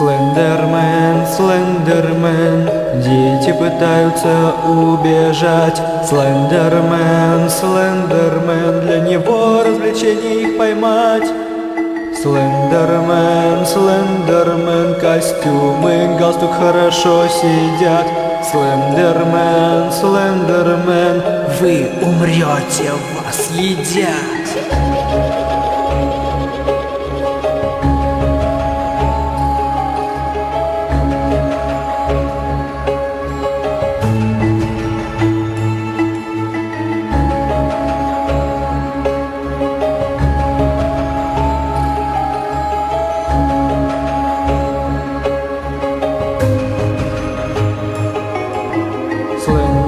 Слендермен, Слендермен, дети пытаются убежать. Слендермен, Слендермен, для него развлечение их поймать. Слендермен, Слендермен, костюмы, галстук хорошо сидят. Слендермен, Слендермен, вы умрете, вас едят.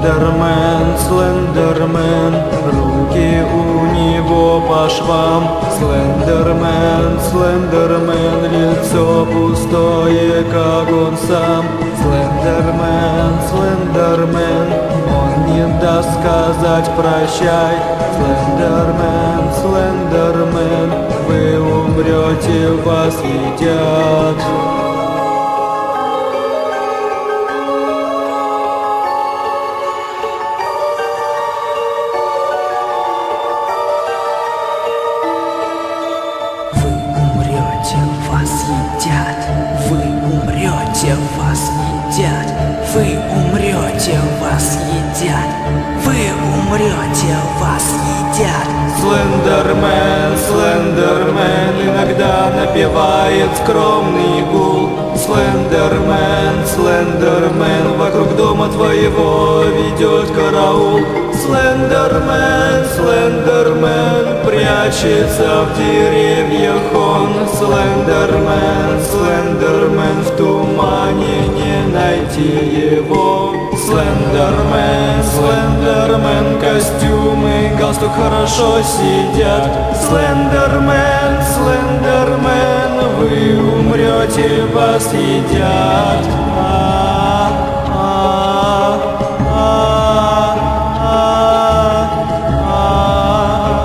Слендермен, Слендермен, руки у него по швам. Слендермен, Слендермен, лицо пустое, как он сам. Слендермен, Слендермен, он не даст сказать прощай. Слендермен, Слендермен, едят. Вы умрете, вас едят. Вы умрете, вас едят. Вы умрете, вас едят. Слендермен, Слендермен иногда напевает скромный гул Слендермен, Слендермен вокруг дома твоего ведет караул Слендермен, Слендермен прячется в деревьях Слендермен, Слендермен в тумане не найти его. Слендермен, Слендермен костюмы, галстук хорошо сидят. Слендермен, Слендермен, вы умрете, вас едят